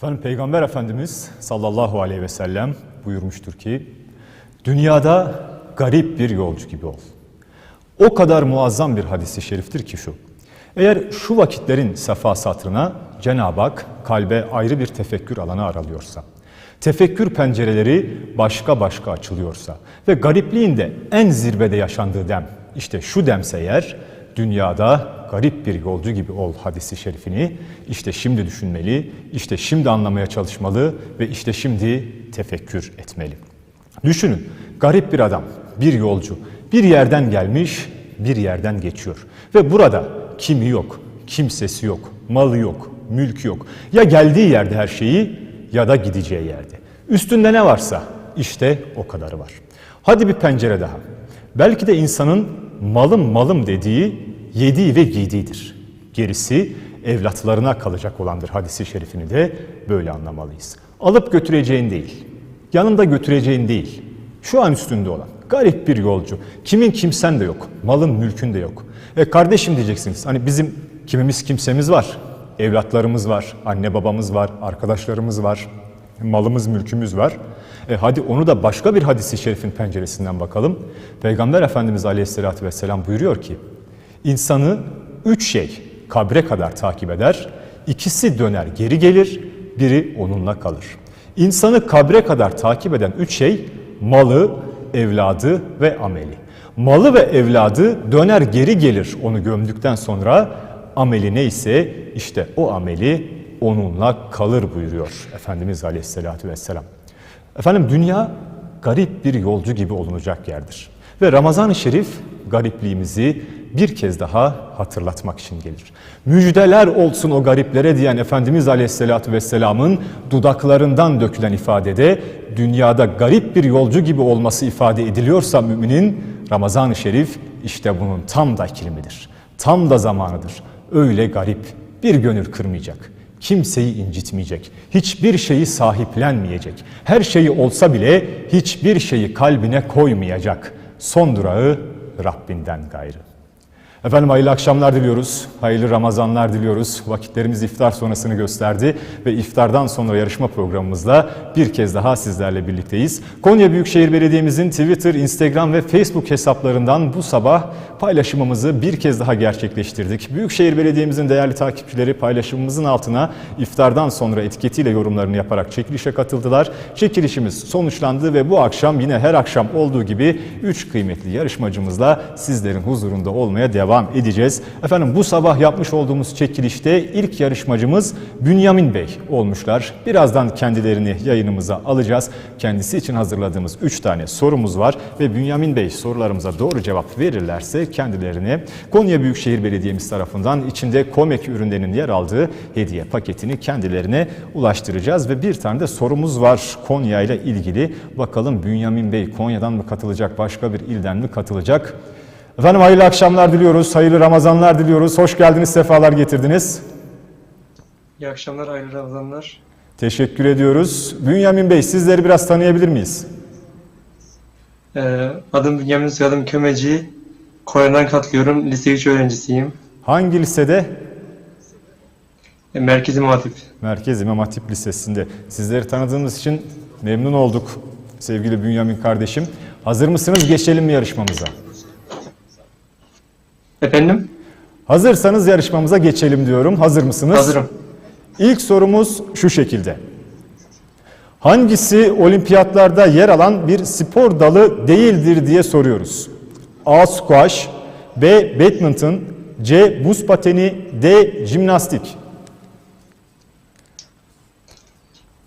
Efendim Peygamber Efendimiz sallallahu aleyhi ve sellem buyurmuştur ki dünyada garip bir yolcu gibi ol. O kadar muazzam bir hadisi şeriftir ki şu. Eğer şu vakitlerin sefa satrına Cenab-ı Hak kalbe ayrı bir tefekkür alanı aralıyorsa, tefekkür pencereleri başka başka açılıyorsa ve garipliğin de en zirvede yaşandığı dem, işte şu demse eğer dünyada garip bir yolcu gibi ol hadisi şerifini işte şimdi düşünmeli, işte şimdi anlamaya çalışmalı ve işte şimdi tefekkür etmeli. Düşünün, garip bir adam, bir yolcu, bir yerden gelmiş, bir yerden geçiyor. Ve burada kimi yok, kimsesi yok, malı yok, mülkü yok. Ya geldiği yerde her şeyi ya da gideceği yerde. Üstünde ne varsa işte o kadarı var. Hadi bir pencere daha. Belki de insanın malım malım dediği yediği ve giydiğidir. Gerisi evlatlarına kalacak olandır hadisi şerifini de böyle anlamalıyız. Alıp götüreceğin değil, yanında götüreceğin değil, şu an üstünde olan garip bir yolcu. Kimin kimsen de yok, malın mülkün de yok. E kardeşim diyeceksiniz, hani bizim kimimiz kimsemiz var, evlatlarımız var, anne babamız var, arkadaşlarımız var, malımız mülkümüz var. E hadi onu da başka bir hadisi şerifin penceresinden bakalım. Peygamber Efendimiz Aleyhisselatü Vesselam buyuruyor ki, insanı üç şey kabre kadar takip eder, ikisi döner geri gelir, biri onunla kalır. İnsanı kabre kadar takip eden üç şey malı, evladı ve ameli. Malı ve evladı döner geri gelir onu gömdükten sonra ameli neyse işte o ameli onunla kalır buyuruyor Efendimiz Aleyhisselatü Vesselam. Efendim dünya garip bir yolcu gibi olunacak yerdir. Ve Ramazan-ı Şerif garipliğimizi bir kez daha hatırlatmak için gelir. Müjdeler olsun o gariplere diyen Efendimiz Aleyhisselatü Vesselam'ın dudaklarından dökülen ifadede dünyada garip bir yolcu gibi olması ifade ediliyorsa müminin Ramazan-ı Şerif işte bunun tam da kilimidir. Tam da zamanıdır. Öyle garip bir gönül kırmayacak. Kimseyi incitmeyecek. Hiçbir şeyi sahiplenmeyecek. Her şeyi olsa bile hiçbir şeyi kalbine koymayacak. Son durağı Rabbinden gayrı. Efendim hayırlı akşamlar diliyoruz, hayırlı Ramazanlar diliyoruz. Vakitlerimiz iftar sonrasını gösterdi ve iftardan sonra yarışma programımızla bir kez daha sizlerle birlikteyiz. Konya Büyükşehir Belediye'mizin Twitter, Instagram ve Facebook hesaplarından bu sabah paylaşımımızı bir kez daha gerçekleştirdik. Büyükşehir Belediye'mizin değerli takipçileri paylaşımımızın altına iftardan sonra etiketiyle yorumlarını yaparak çekilişe katıldılar. Çekilişimiz sonuçlandı ve bu akşam yine her akşam olduğu gibi 3 kıymetli yarışmacımızla sizlerin huzurunda olmaya devam devam edeceğiz. Efendim bu sabah yapmış olduğumuz çekilişte ilk yarışmacımız Bünyamin Bey olmuşlar. Birazdan kendilerini yayınımıza alacağız. Kendisi için hazırladığımız 3 tane sorumuz var ve Bünyamin Bey sorularımıza doğru cevap verirlerse kendilerine Konya Büyükşehir Belediye'miz tarafından içinde Komek ürünlerinin yer aldığı hediye paketini kendilerine ulaştıracağız ve bir tane de sorumuz var Konya ile ilgili. Bakalım Bünyamin Bey Konya'dan mı katılacak, başka bir ilden mi katılacak? Efendim hayırlı akşamlar diliyoruz, hayırlı Ramazanlar diliyoruz. Hoş geldiniz, sefalar getirdiniz. İyi akşamlar, hayırlı Ramazanlar. Teşekkür ediyoruz. Bünyamin Bey sizleri biraz tanıyabilir miyiz? Ee, adım Bünyamin Soyadım Kömeci. Konya'dan katılıyorum. Lise 3 öğrencisiyim. Hangi lisede? E. Merkez İmam Hatip Lisesi'nde. Sizleri tanıdığımız için memnun olduk sevgili Bünyamin kardeşim. Hazır mısınız? Geçelim mi yarışmamıza? Efendim? Hazırsanız yarışmamıza geçelim diyorum. Hazır mısınız? Hazırım. İlk sorumuz şu şekilde. Hangisi olimpiyatlarda yer alan bir spor dalı değildir diye soruyoruz. A. Squash B. Badminton C. Buz pateni D. Jimnastik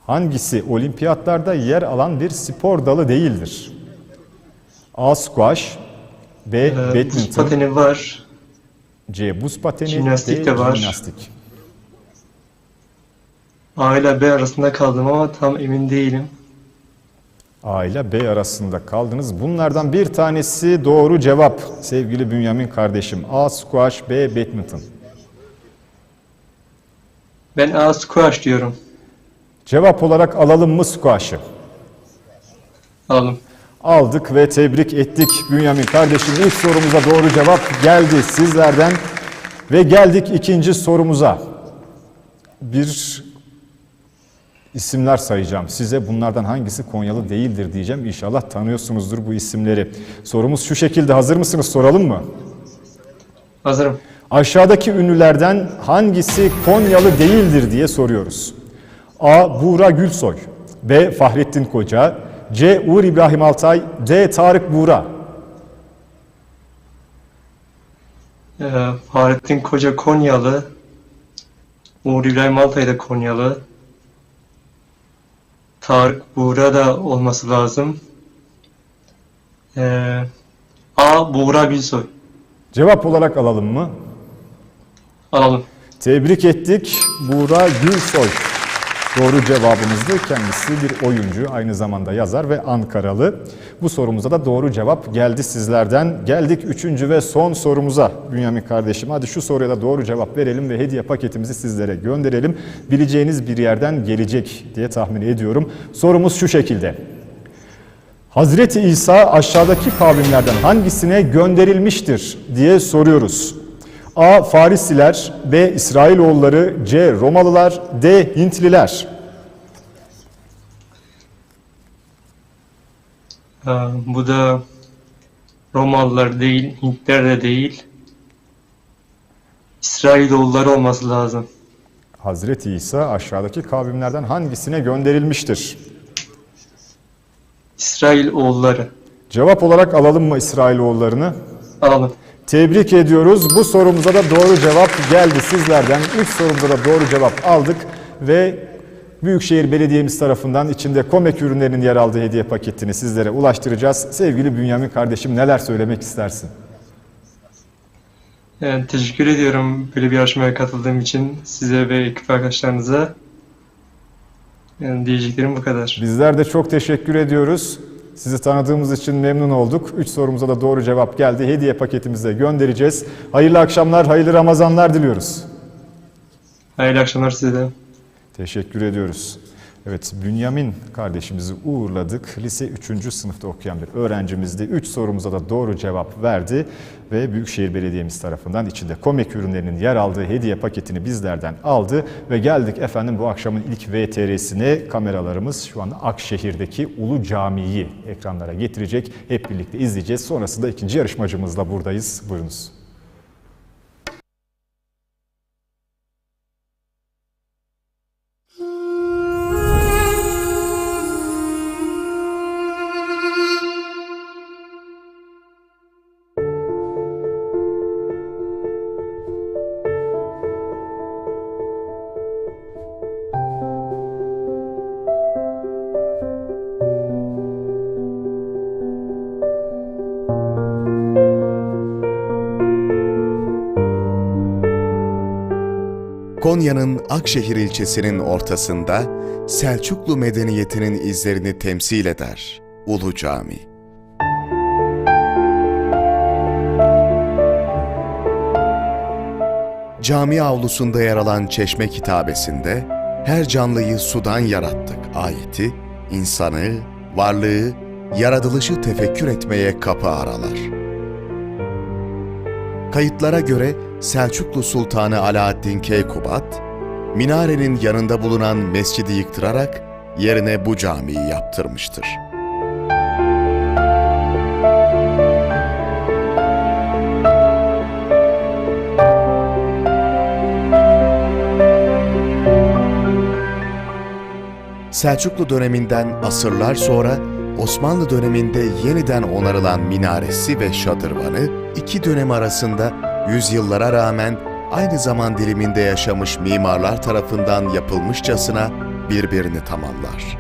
Hangisi olimpiyatlarda yer alan bir spor dalı değildir? A. Squash B. Ee, buz Badminton pateni var. C. Buz pateni Jimnastik de var. Jimnastik A ile B arasında kaldım ama tam emin değilim. A ile B arasında kaldınız. Bunlardan bir tanesi doğru cevap sevgili Bünyamin kardeşim. A. Squash, B. Badminton. Ben A squash diyorum. Cevap olarak alalım mı squash'ı? Alalım. Aldık ve tebrik ettik Bünyamin kardeşim. İlk sorumuza doğru cevap geldi sizlerden. Ve geldik ikinci sorumuza. Bir isimler sayacağım. Size bunlardan hangisi Konyalı değildir diyeceğim. İnşallah tanıyorsunuzdur bu isimleri. Sorumuz şu şekilde. Hazır mısınız? Soralım mı? Hazırım. Aşağıdaki ünlülerden hangisi Konyalı değildir diye soruyoruz. A. Buğra Gülsoy B. Fahrettin Koca C. Uğur İbrahim Altay D. Tarık Buğra Ee, Fahrettin Koca Konyalı. Uğur İbrahim Altay da Konyalı. Tarık Buğra da olması lazım. Ee, A. Buğra Gülsoy. Cevap olarak alalım mı? Alalım. Tebrik ettik. Buğra Gülsoy. Doğru cevabımızdı. Kendisi bir oyuncu, aynı zamanda yazar ve Ankaralı. Bu sorumuza da doğru cevap geldi sizlerden. Geldik üçüncü ve son sorumuza Bünyamin kardeşim. Hadi şu soruya da doğru cevap verelim ve hediye paketimizi sizlere gönderelim. Bileceğiniz bir yerden gelecek diye tahmin ediyorum. Sorumuz şu şekilde. Hazreti İsa aşağıdaki kavimlerden hangisine gönderilmiştir diye soruyoruz. A. Farisiler, B. İsrailoğulları, C. Romalılar, D. Hintliler. Ee, bu da Romalılar değil, Hintler de değil. İsrailoğulları olması lazım. Hazreti İsa aşağıdaki kavimlerden hangisine gönderilmiştir? İsrailoğulları. Cevap olarak alalım mı İsrailoğullarını? Alalım. Tebrik ediyoruz. Bu sorumuza da doğru cevap geldi sizlerden. İlk sorumuza da doğru cevap aldık ve Büyükşehir Belediye'miz tarafından içinde Komek ürünlerinin yer aldığı hediye paketini sizlere ulaştıracağız. Sevgili Bünyamin kardeşim neler söylemek istersin? Yani teşekkür ediyorum böyle bir yarışmaya katıldığım için size ve ekip arkadaşlarınıza. Yani diyeceklerim bu kadar. Bizler de çok teşekkür ediyoruz. Sizi tanıdığımız için memnun olduk. Üç sorumuza da doğru cevap geldi. Hediye paketimizi de göndereceğiz. Hayırlı akşamlar, hayırlı Ramazanlar diliyoruz. Hayırlı akşamlar size de. Teşekkür ediyoruz. Evet, Bünyamin kardeşimizi uğurladık. Lise 3. sınıfta okuyan bir öğrencimizdi. 3 sorumuza da doğru cevap verdi ve Büyükşehir Belediye'miz tarafından içinde komik ürünlerinin yer aldığı hediye paketini bizlerden aldı ve geldik efendim bu akşamın ilk VTR'sine kameralarımız şu an Akşehir'deki Ulu Camii'yi ekranlara getirecek. Hep birlikte izleyeceğiz. Sonrasında ikinci yarışmacımızla buradayız. Buyurunuz. Konya'nın Akşehir ilçesinin ortasında Selçuklu medeniyetinin izlerini temsil eder Ulu Cami. Cami avlusunda yer alan çeşme kitabesinde her canlıyı sudan yarattık ayeti, insanı, varlığı, yaratılışı tefekkür etmeye kapı aralar. Kayıtlara göre Selçuklu Sultanı Alaaddin Keykubat, minarenin yanında bulunan mescidi yıktırarak yerine bu camiyi yaptırmıştır. Selçuklu döneminden asırlar sonra Osmanlı döneminde yeniden onarılan minaresi ve şadırvanı iki dönem arasında yüzyıllara rağmen aynı zaman diliminde yaşamış mimarlar tarafından yapılmışçasına birbirini tamamlar.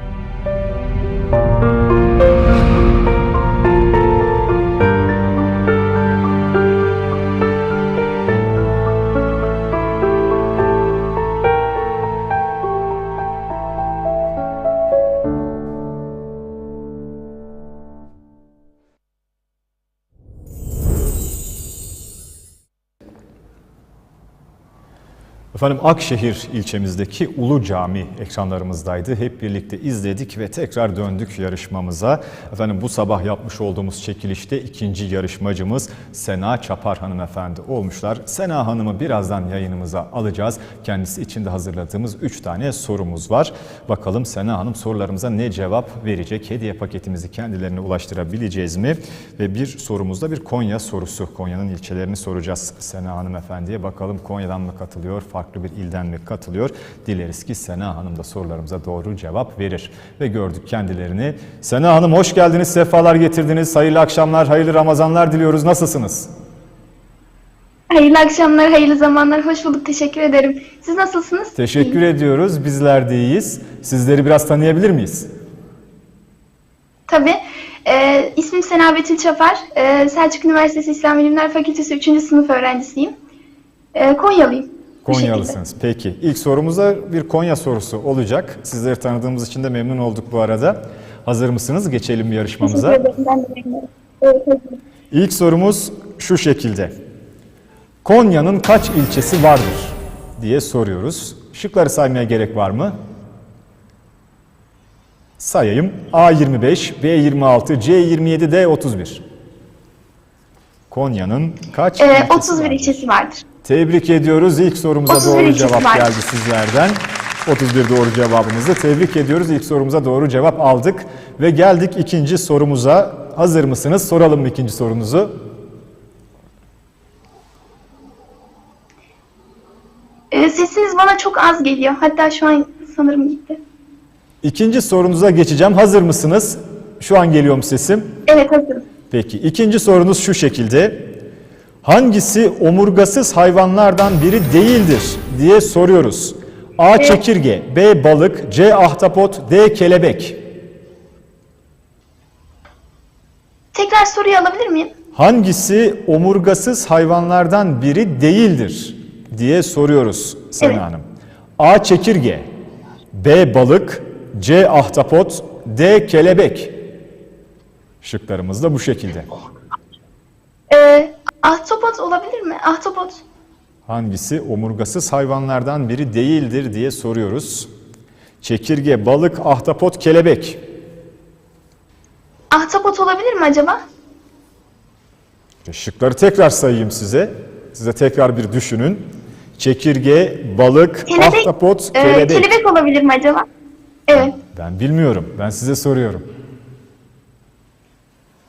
Efendim Akşehir ilçemizdeki Ulu Cami ekranlarımızdaydı. Hep birlikte izledik ve tekrar döndük yarışmamıza. Efendim bu sabah yapmış olduğumuz çekilişte ikinci yarışmacımız Sena Çapar hanımefendi olmuşlar. Sena Hanım'ı birazdan yayınımıza alacağız. Kendisi için de hazırladığımız 3 tane sorumuz var. Bakalım Sena Hanım sorularımıza ne cevap verecek? Hediye paketimizi kendilerine ulaştırabileceğiz mi? Ve bir sorumuzda bir Konya sorusu. Konya'nın ilçelerini soracağız Sena Hanımefendi'ye. Bakalım Konya'dan mı katılıyor, farklı bir ilden mi katılıyor? Dileriz ki Sena Hanım da sorularımıza doğru cevap verir. Ve gördük kendilerini. Sena Hanım hoş geldiniz, sefalar getirdiniz. Hayırlı akşamlar, hayırlı Ramazanlar diliyoruz. Nasılsınız? Hayırlı akşamlar, hayırlı zamanlar. Hoş bulduk. Teşekkür ederim. Siz nasılsınız? Teşekkür ediyoruz. Bizler de iyiyiz. Sizleri biraz tanıyabilir miyiz? Tabii. Ee, ismim Sena Betül Çapar. Ee, Selçuk Üniversitesi İslam Bilimler Fakültesi 3. sınıf öğrencisiyim. Ee, Konyalıyım. Konyalısınız. Peki. İlk sorumuzda bir Konya sorusu olacak. Sizleri tanıdığımız için de memnun olduk bu arada. Hazır mısınız? Geçelim yarışmamıza. İlk sorumuz şu şekilde. Konya'nın kaç ilçesi vardır diye soruyoruz. Şıkları saymaya gerek var mı? Sayayım. A25, B26, C27, D31. Konya'nın kaç Ee, ilçesi 31 vardır? ilçesi vardır. Tebrik ediyoruz. İlk sorumuza 31 doğru cevap var. geldi sizlerden. 31 doğru cevabımızı tebrik ediyoruz. İlk sorumuza doğru cevap aldık. Ve geldik ikinci sorumuza. Hazır mısınız? Soralım mı ikinci sorunuzu? Ee, sesiniz bana çok az geliyor. Hatta şu an sanırım gitti. İkinci sorunuza geçeceğim. Hazır mısınız? Şu an geliyor mu sesim? Evet, hazırım. Peki. ikinci sorunuz şu şekilde. Hangisi omurgasız hayvanlardan biri değildir diye soruyoruz. A. Çekirge, B. Balık, C. Ahtapot, D. Kelebek. Tekrar soruyu alabilir miyim? Hangisi omurgasız hayvanlardan biri değildir diye soruyoruz Sena Evet. Hanım. A. Çekirge, B. Balık, C. Ahtapot, D. Kelebek. Şıklarımız da bu şekilde. Ee, ahtapot olabilir mi? Ahtapot. Hangisi omurgasız hayvanlardan biri değildir diye soruyoruz. Çekirge, balık, ahtapot, kelebek. Ahtapot olabilir mi acaba? Şıkları tekrar sayayım size. Size tekrar bir düşünün. Çekirge, balık, Kelebek. ahtapot, Ee, kelebek. kelebek olabilir mi acaba? Evet. Ben bilmiyorum. Ben size soruyorum.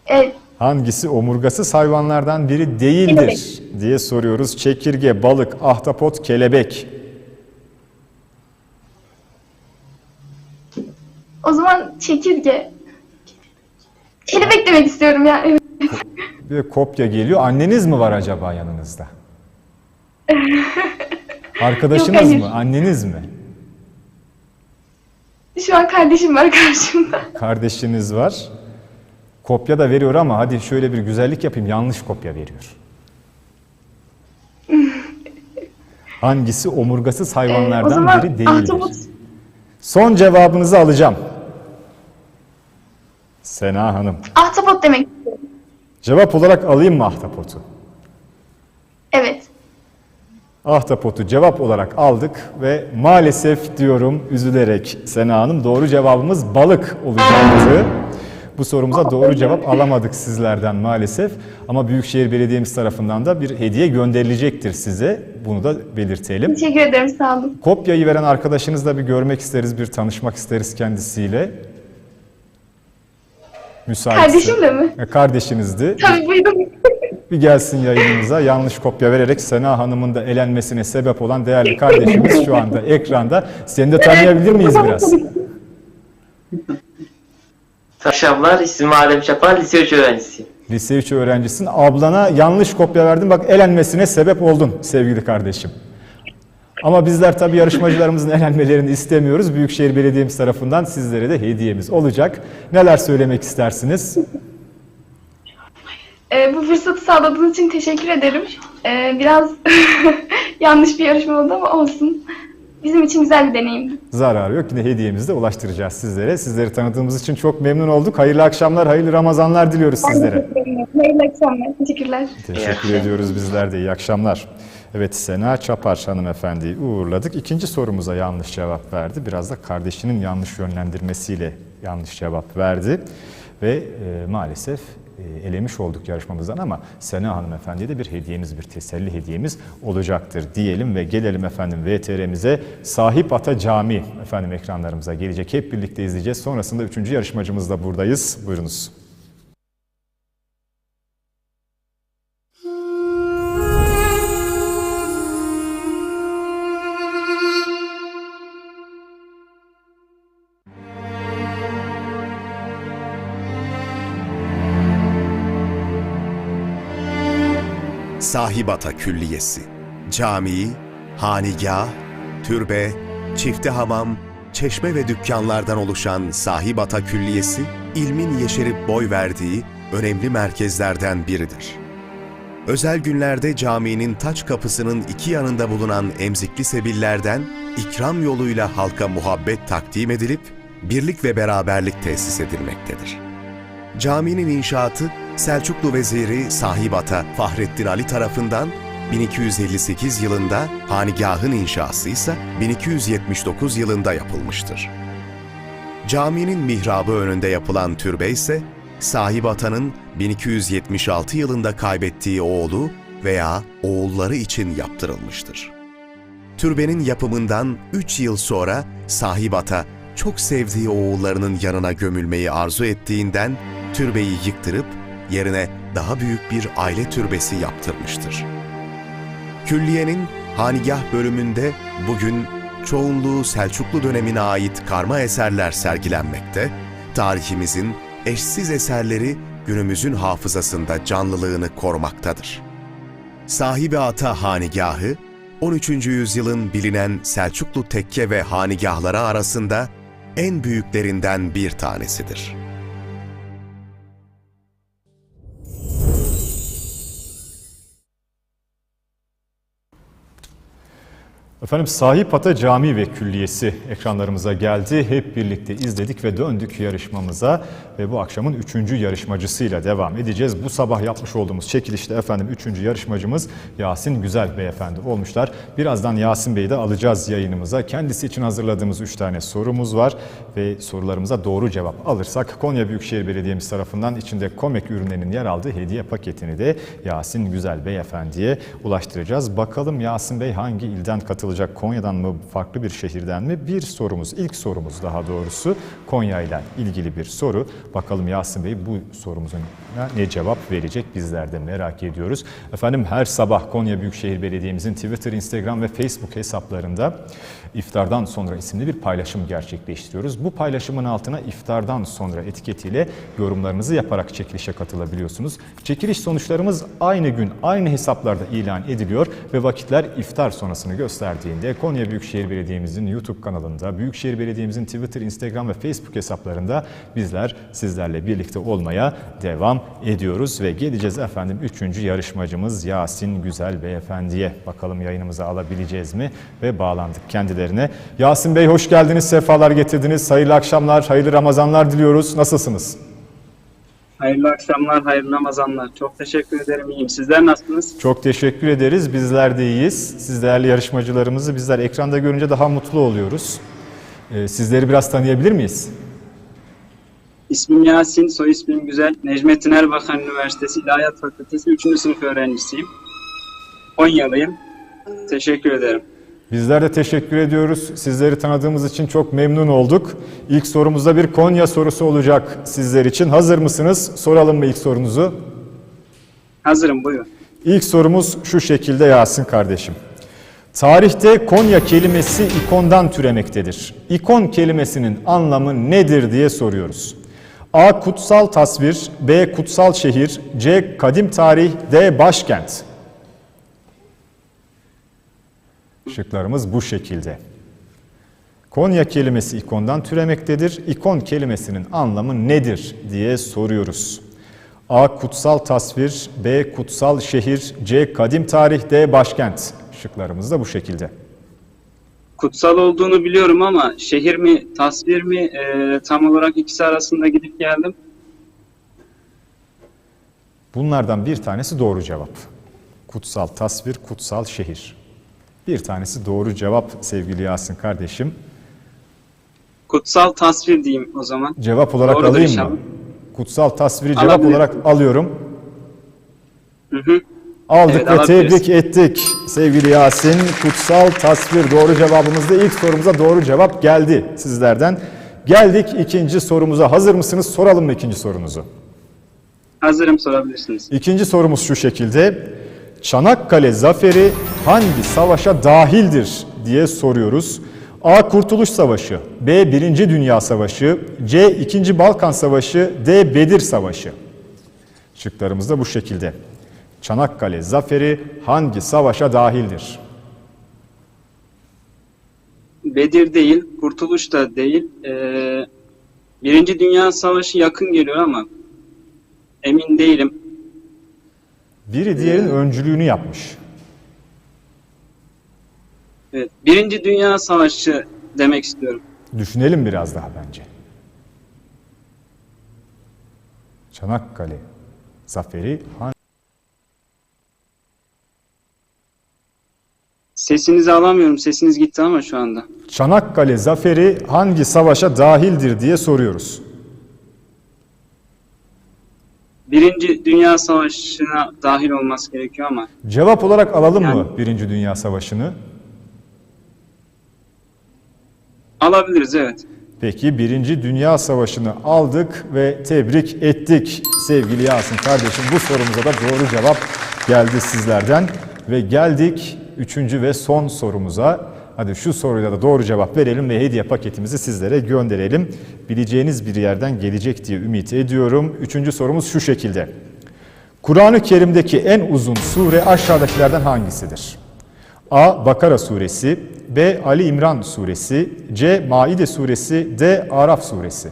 Evet. Hangisi omurgasız hayvanlardan biri değildir Kelebek. diye soruyoruz. Çekirge, balık, ahtapot, kelebek. O zaman çekirge. Kelebek demek istiyorum ya. Evet. Bir kopya geliyor. Anneniz mi var acaba yanınızda? Arkadaşınız Yok, hayır. mı? Anneniz mi? Şu an kardeşim var karşımda. Kardeşiniz var. Kopya da veriyor ama hadi şöyle bir güzellik yapayım. Yanlış kopya veriyor. Hangisi omurgasız Ee, hayvanlardan o zaman biri değildir? ahtapot. Son cevabınızı alacağım. Sena Hanım. Ahtapot demek. Cevap olarak alayım mı ahtapotu? Evet. Ahtapotu cevap olarak aldık ve maalesef diyorum üzülerek Sena Hanım doğru cevabımız balık olacaktı. Bu sorumuza doğru cevap alamadık sizlerden maalesef. Ama Büyükşehir Belediye'miz tarafından da bir hediye gönderilecektir size. Bunu da belirtelim. Teşekkür ederim. Sağ olun. Kopyayı veren arkadaşınızla bir görmek isteriz, bir tanışmak isteriz kendisiyle. Müsaitse. Kardeşim de mi? E, Kardeşinizdi. Tabii buyurun. Bir gelsin yayınımıza yanlış kopya vererek Sena Hanım'ın da elenmesine sebep olan değerli kardeşimiz şu anda ekranda. Seni de tanıyabilir miyiz biraz? Akşamlar, ismim Adem Çapar, lise 3 öğrencisiyim. Lise 3 öğrencisin. Ablana yanlış kopya verdin. Bak elenmesine sebep oldun sevgili kardeşim. Ama bizler tabii yarışmacılarımızın elenmelerini istemiyoruz. Büyükşehir Belediye'miz tarafından sizlere de hediyemiz olacak. Neler söylemek istersiniz? Ee, bu fırsatı sağladığınız için teşekkür ederim. Ee, biraz yanlış bir yarışma oldu ama olsun. Bizim için güzel bir deneyimdi. Zararı yok. Yine hediyemizi de ulaştıracağız sizlere. Sizleri tanıdığımız için çok memnun olduk. Hayırlı akşamlar, hayırlı Ramazanlar diliyoruz sizlere. Hayırlı akşamlar. Teşekkürler. Teşekkür ediyoruz bizler de. İyi akşamlar. Evet Sena Çapar hanımefendiyi uğurladık. İkinci sorumuza yanlış cevap verdi. Biraz da kardeşinin yanlış yönlendirmesiyle yanlış cevap verdi. Ve e, maalesef elemiş olduk yarışmamızdan ama Sena hanımefendiye de bir hediyemiz, bir teselli hediyemiz olacaktır diyelim ve gelelim efendim VTR'mize. Sahip Ata Cami efendim ekranlarımıza gelecek. Hep birlikte izleyeceğiz. Sonrasında üçüncü yarışmacımızla buradayız. Buyurunuz. Sahibata Külliyesi, cami, hanigah, türbe, çifte hamam, çeşme ve dükkanlardan oluşan Sahibata Külliyesi, ilmin yeşerip boy verdiği önemli merkezlerden biridir. Özel günlerde caminin taç kapısının iki yanında bulunan emzikli sebillerden ikram yoluyla halka muhabbet takdim edilip birlik ve beraberlik tesis edilmektedir. Caminin inşaatı Selçuklu Veziri Sahibata Fahrettin Ali tarafından 1258 yılında, hanigahın inşası ise 1279 yılında yapılmıştır. Caminin mihrabı önünde yapılan türbe ise Sahibata'nın 1276 yılında kaybettiği oğlu veya oğulları için yaptırılmıştır. Türbenin yapımından 3 yıl sonra Sahibata çok sevdiği oğullarının yanına gömülmeyi arzu ettiğinden türbeyi yıktırıp yerine daha büyük bir aile türbesi yaptırmıştır. Külliyenin Hanigah bölümünde bugün çoğunluğu Selçuklu dönemine ait karma eserler sergilenmekte, tarihimizin eşsiz eserleri günümüzün hafızasında canlılığını korumaktadır. Sahibi Ata Hanigahı, 13. yüzyılın bilinen Selçuklu tekke ve hanigahları arasında en büyüklerinden bir tanesidir. Efendim Sahip Ata Cami ve Külliyesi ekranlarımıza geldi. Hep birlikte izledik ve döndük yarışmamıza ve bu akşamın üçüncü yarışmacısıyla devam edeceğiz. Bu sabah yapmış olduğumuz çekilişte efendim üçüncü yarışmacımız Yasin Güzel Beyefendi olmuşlar. Birazdan Yasin Bey'i de alacağız yayınımıza. Kendisi için hazırladığımız üç tane sorumuz var ve sorularımıza doğru cevap alırsak Konya Büyükşehir Belediye'miz tarafından içinde Komek ürünlerinin yer aldığı hediye paketini de Yasin Güzel Beyefendi'ye ulaştıracağız. Bakalım Yasin Bey hangi ilden katılacak? Konya'dan mı, farklı bir şehirden mi? Bir sorumuz, ilk sorumuz daha doğrusu Konya ile ilgili bir soru. Bakalım Yasin Bey bu sorumuzun ne cevap verecek bizler de merak ediyoruz. Efendim her sabah Konya Büyükşehir Belediye'mizin Twitter, Instagram ve Facebook hesaplarında iftardan sonra isimli bir paylaşım gerçekleştiriyoruz. Bu paylaşımın altına iftardan sonra etiketiyle yorumlarınızı yaparak çekilişe katılabiliyorsunuz. Çekiliş sonuçlarımız aynı gün aynı hesaplarda ilan ediliyor ve vakitler iftar sonrasını gösterdiğinde Konya Büyükşehir Belediye'mizin YouTube kanalında, Büyükşehir Belediye'mizin Twitter, Instagram ve Facebook hesaplarında bizler sizlerle birlikte olmaya devam ediyoruz ve geleceğiz efendim 3. yarışmacımız Yasin Güzel Beyefendi'ye. Bakalım yayınımıza alabileceğiz mi? Ve bağlandık kendilerine. Yasin Bey hoş geldiniz, sefalar getirdiniz. Hayırlı akşamlar, hayırlı Ramazanlar diliyoruz. Nasılsınız? Hayırlı akşamlar, hayırlı Ramazanlar. Çok teşekkür ederim, iyiyim. Sizler nasılsınız? Çok teşekkür ederiz. Bizler de iyiyiz. Siz değerli yarışmacılarımızı bizler ekranda görünce daha mutlu oluyoruz. Ee, Sizleri biraz tanıyabilir miyiz? İsmim Yasin, soy ismim Güzel. Necmettin Erbakan Üniversitesi İlahiyat Fakültesi 3. sınıf öğrencisiyim. Konyalıyım. Teşekkür ederim. Bizler de teşekkür ediyoruz. Sizleri tanıdığımız için çok memnun olduk. İlk sorumuzda bir Konya sorusu olacak sizler için. Hazır mısınız? Soralım mı ilk sorunuzu? Hazırım, buyurun. İlk sorumuz şu şekilde Yasin kardeşim. Tarihte Konya kelimesi ikondan türemektedir. İkon kelimesinin anlamı nedir diye soruyoruz. A. Kutsal tasvir, B. Kutsal şehir, C. Kadim tarih, D. Başkent. Şıklarımız bu şekilde. Konya kelimesi ikondan türemektedir. İkon kelimesinin anlamı nedir diye soruyoruz. A. Kutsal tasvir, B. Kutsal şehir, C. Kadim tarih, D. Başkent. Şıklarımız da bu şekilde. Kutsal olduğunu biliyorum ama şehir mi, tasvir mi e, tam olarak ikisi arasında gidip geldim. Bunlardan bir tanesi doğru cevap. Kutsal tasvir, kutsal şehir. Bir tanesi doğru cevap sevgili Yasin kardeşim. Kutsal tasvir diyeyim o zaman. Cevap olarak Doğrudur alayım inşallah. mı? Kutsal tasviri cevap Alabilirim. olarak alıyorum. Hı hı. Aldık Evet, ve alabiliriz. tebrik ettik sevgili Yasin. Kutsal tasvir doğru cevabımızda ilk sorumuza doğru cevap geldi sizlerden. Geldik ikinci sorumuza. Hazır mısınız? Soralım mı ikinci sorunuzu? Hazırım sorabilirsiniz. İkinci sorumuz şu şekilde. Çanakkale zaferi hangi savaşa dahildir diye soruyoruz. A. Kurtuluş Savaşı B. Birinci Dünya Savaşı C. İkinci Balkan Savaşı D. Bedir Savaşı Şıklarımız da bu şekilde. Çanakkale zaferi hangi savaşa dahildir? Bedir değil, Kurtuluş da değil. Ee, Birinci Dünya Savaşı yakın geliyor ama emin değilim. Biri diğerinin öncülüğünü yapmış. Evet, Birinci Dünya Savaşı demek istiyorum. Düşünelim biraz daha bence. Çanakkale zaferi hangi Sesinizi alamıyorum. Sesiniz gitti ama şu anda. Çanakkale zaferi hangi savaşa dahildir diye soruyoruz. Birinci Dünya Savaşı'na dahil olması gerekiyor ama Cevap olarak alalım mı Yani- Birinci Dünya Savaşı'nı? alabiliriz evet. Peki Birinci Dünya Savaşı'nı aldık ve tebrik ettik sevgili Yasin kardeşim. Bu sorumuza da doğru cevap geldi sizlerden. Ve geldik üçüncü ve son sorumuza. Hadi şu soruyla da doğru cevap verelim ve hediye paketimizi sizlere gönderelim. Bileceğiniz bir yerden gelecek diye ümit ediyorum. Üçüncü sorumuz şu şekilde. Kur'an-ı Kerim'deki en uzun sure aşağıdakilerden hangisidir? A. Bakara suresi B. Ali İmran suresi C. Maide suresi D. Araf suresi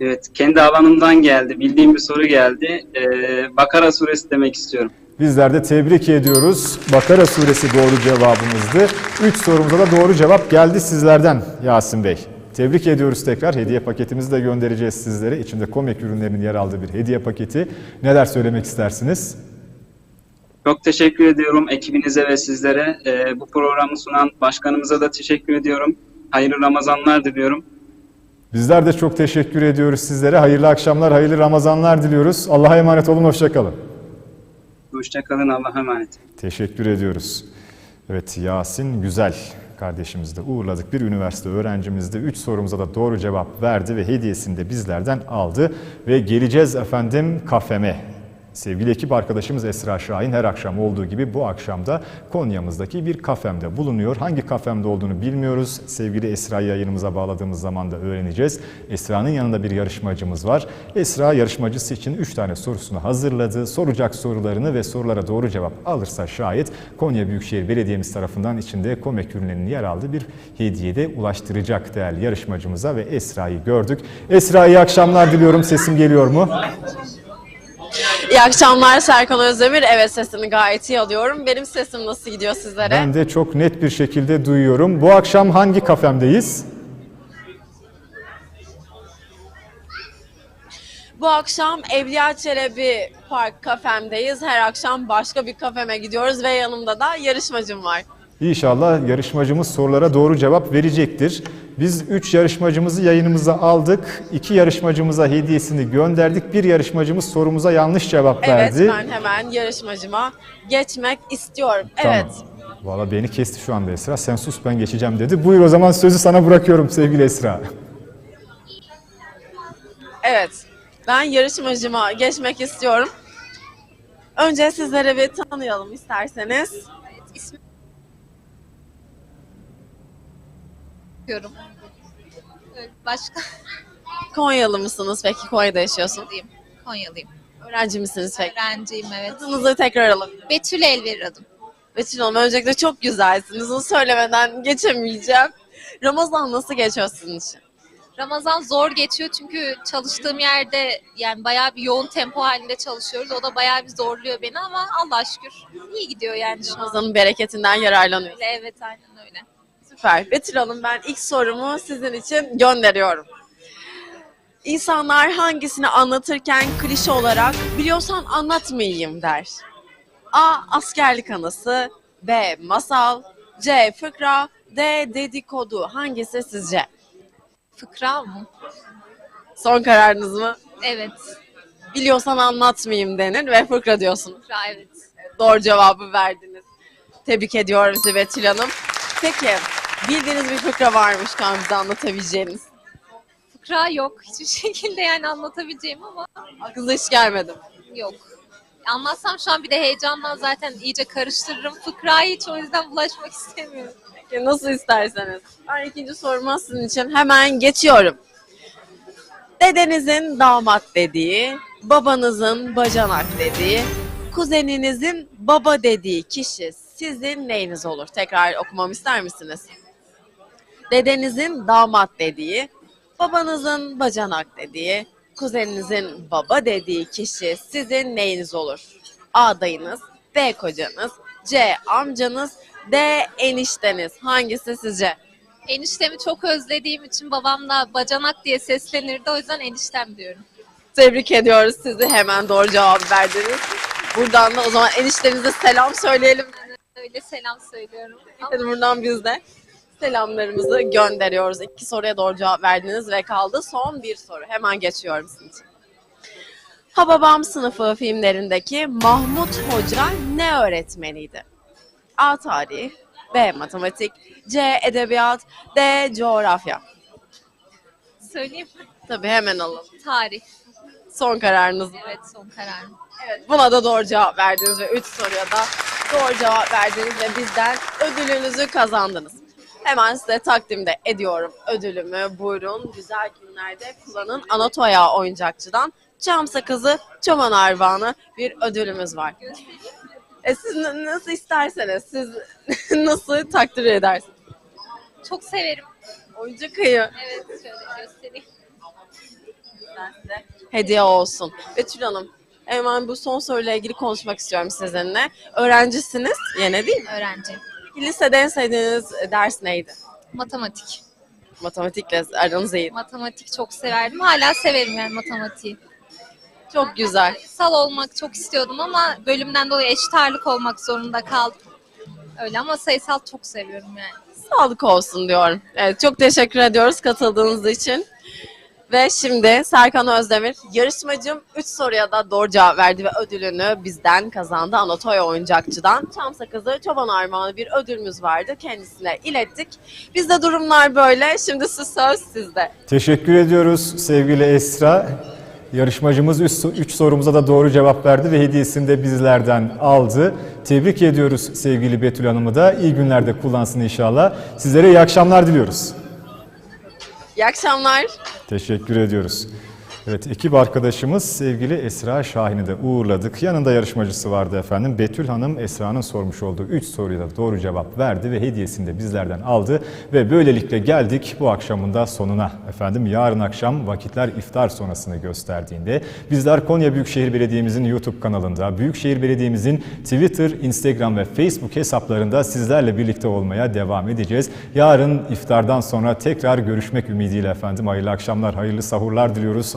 Evet, kendi alanımdan geldi. Bildiğim bir soru geldi. Ee, Bakara suresi demek istiyorum. Bizler de tebrik ediyoruz. Bakara suresi doğru cevabımızdı. Üç sorumuza da doğru cevap geldi sizlerden Yasin Bey. Tebrik ediyoruz tekrar. Hediye paketimizi de göndereceğiz sizlere. İçinde komik ürünlerin yer aldığı bir hediye paketi. Neler söylemek istersiniz? Çok teşekkür ediyorum ekibinize ve sizlere. Ee, bu programı sunan başkanımıza da teşekkür ediyorum. Hayırlı Ramazanlar diliyorum. Bizler de çok teşekkür ediyoruz sizlere. Hayırlı akşamlar, hayırlı Ramazanlar diliyoruz. Allah'a emanet olun, hoşçakalın. Hoşçakalın, Allah'a emanet. Teşekkür ediyoruz. Evet Yasin Güzel kardeşimizi de uğurladık. Bir üniversite öğrencimiz de 3 sorumuza da doğru cevap verdi ve hediyesini de bizlerden aldı. Ve geleceğiz efendim kafeme. Sevgili ekip arkadaşımız Esra Şahin her akşam olduğu gibi bu akşam da Konya'mızdaki bir kafemde bulunuyor. Hangi kafemde olduğunu bilmiyoruz. Sevgili Esra'yı yayınımıza bağladığımız zaman da öğreneceğiz. Esra'nın yanında bir yarışmacımız var. Esra yarışmacısı için 3 tane sorusunu hazırladı. Soracak sorularını ve sorulara doğru cevap alırsa şayet Konya Büyükşehir Belediye'miz tarafından içinde Komek ürünlerinin yer aldığı bir hediye de ulaştıracak değerli yarışmacımıza ve Esra'yı gördük. Esra iyi akşamlar diliyorum. Sesim geliyor mu? İyi akşamlar Serkan Özdemir. Evet sesini gayet iyi alıyorum. Benim sesim nasıl gidiyor sizlere? Ben de çok net bir şekilde duyuyorum. Bu akşam hangi kafemdeyiz? Bu akşam Evliya Çelebi Park kafemdeyiz. Her akşam başka bir kafeme gidiyoruz ve yanımda da yarışmacım var. İnşallah yarışmacımız sorulara doğru cevap verecektir. Biz 3 yarışmacımızı yayınımıza aldık. 2 yarışmacımıza hediyesini gönderdik. Bir yarışmacımız sorumuza yanlış cevap verdi. Evet ben hemen yarışmacıma geçmek istiyorum. Evet. Tamam. Valla beni kesti şu anda Esra. Sen sus ben geçeceğim dedi. Buyur o zaman sözü sana bırakıyorum sevgili Esra. Evet. Ben yarışmacıma geçmek istiyorum. Önce sizlere bir tanıyalım isterseniz. Evet, Başka Konyalı mısınız peki? Konya'da yaşıyorsunuz. diyeyim. Konyalıyım. Öğrenci misiniz peki? Öğrenciyim evet. Adınızı tekrar alın. Betül Elverir adım. Betül Hanım öncelikle çok güzelsiniz. Onu söylemeden geçemeyeceğim. Ramazan nasıl geçiyor sizin için? Ramazan zor geçiyor çünkü çalıştığım yerde yani bayağı bir yoğun tempo halinde çalışıyoruz. O da bayağı bir zorluyor beni ama Allah şükür iyi gidiyor yani şu an. Ramazan'ın bereketinden yararlanıyoruz. Öyle, Evet aynen öyle. Süper. Betül Hanım ben ilk sorumu sizin için gönderiyorum. İnsanlar hangisini anlatırken klişe olarak biliyorsan anlatmayayım der. A. Askerlik anısı B. Masal C. Fıkra D. Dedikodu hangisi sizce? Fıkra mı? Son kararınız mı? Evet. Biliyorsan anlatmayayım denir ve fıkra diyorsunuz. Fıkra evet. Doğru cevabı verdiniz. Tebrik ediyorum sizi Betül Hanım. Peki bildiğiniz bir fıkra varmış bize anlatabileceğiniz. Fıkra yok. Hiçbir şekilde yani anlatabileceğim ama Aklınıza hiç gelmedi mi? yok. Anlatsam şu an bir de heyecandan zaten iyice karıştırırım. Fıkrayı hiç o yüzden bulaşmak istemiyorum. Peki, Nasıl isterseniz. Ben ikinci soruma sizin için hemen geçiyorum. Dedenizin damat dediği, babanızın bacanak dediği, kuzeninizin baba dediği kişi sizin neyiniz olur? Tekrar okumamı ister misiniz? Dedenizin damat dediği, babanızın bacanak dediği, kuzeninizin baba dediği kişi sizin neyiniz olur? A dayınız, B kocanız, C amcanız, D enişteniz. Hangisi sizce? Eniştemi çok özlediğim için babam da bacanak diye seslenirdi. O yüzden eniştem diyorum. Tebrik ediyoruz sizi. Hemen doğru cevap verdiniz. Buradan da o zaman eniştenize selam söyleyelim. Öyle selam söylüyorum. Ama buradan biz de selamlarımızı gönderiyoruz. İki soruya doğru cevap verdiniz ve kaldı son bir soru. Hemen geçiyorum sizin için. Hababam sınıfı filmlerindeki Mahmut Hoca ne öğretmeniydi? A. Tarih B. Matematik C. Edebiyat D. Coğrafya söyleyeyim mi? Tabii hemen alalım. Tarih. Son kararınız mı? Evet son kararım. Evet, buna da doğru cevap verdiniz ve 3 soruya da doğru cevap verdiniz ve bizden ödülünüzü kazandınız. Hemen size takdimde ediyorum ödülümü. Buyurun güzel günlerde kullanın Anatoya oyuncakçıdan çam sakızı çoban armağanı bir ödülümüz var. E siz nasıl isterseniz, siz nasıl takdir edersiniz? Çok severim. Oyuncak ayı Evet şöyle göstereyim. size hediye olsun. Betül Hanım, hemen bu son soruyla ilgili konuşmak istiyorum sizinle. Öğrencisiniz, yine değil mi? Öğrenci. Lisede en sevdiğiniz ders neydi? Matematik. Matematikle aranız iyiydi. Matematik çok severdim. Hala severim yani matematiği. Çok güzel. Sal olmak çok istiyordum ama bölümden dolayı eşit ağırlık olmak zorunda kaldım. Öyle ama sayısal çok seviyorum yani. Sağlık olsun diyorum. Evet, çok teşekkür ediyoruz katıldığınız için. Ve şimdi Serkan Özdemir yarışmacım 3 soruya da doğru cevap verdi ve ödülünü bizden kazandı. Anatoya oyuncakçıdan. Çam sakızı çoban armağanı bir ödülümüz vardı. Kendisine ilettik. Bizde durumlar böyle. Şimdi söz sizde. Teşekkür ediyoruz sevgili Esra. Yarışmacımız 3 sorumuza da doğru cevap verdi ve hediyesini de bizlerden aldı. Tebrik ediyoruz sevgili Betül Hanım'ı da. İyi günlerde kullansın inşallah. Sizlere iyi akşamlar diliyoruz. İyi akşamlar. Teşekkür ediyoruz. Evet ekip arkadaşımız sevgili Esra Şahin'i de uğurladık. Yanında yarışmacısı vardı efendim. Betül Hanım Esra'nın sormuş olduğu 3 soruya da doğru cevap verdi ve hediyesini de bizlerden aldı. Ve böylelikle geldik bu akşamın da sonuna efendim. Yarın akşam vakitler iftar sonrasını gösterdiğinde bizler Konya Büyükşehir Belediye'mizin YouTube kanalında, Büyükşehir Belediye'mizin Twitter, Instagram ve Facebook hesaplarında sizlerle birlikte olmaya devam edeceğiz. Yarın iftardan sonra tekrar görüşmek ümidiyle efendim. Hayırlı akşamlar, hayırlı sahurlar diliyoruz.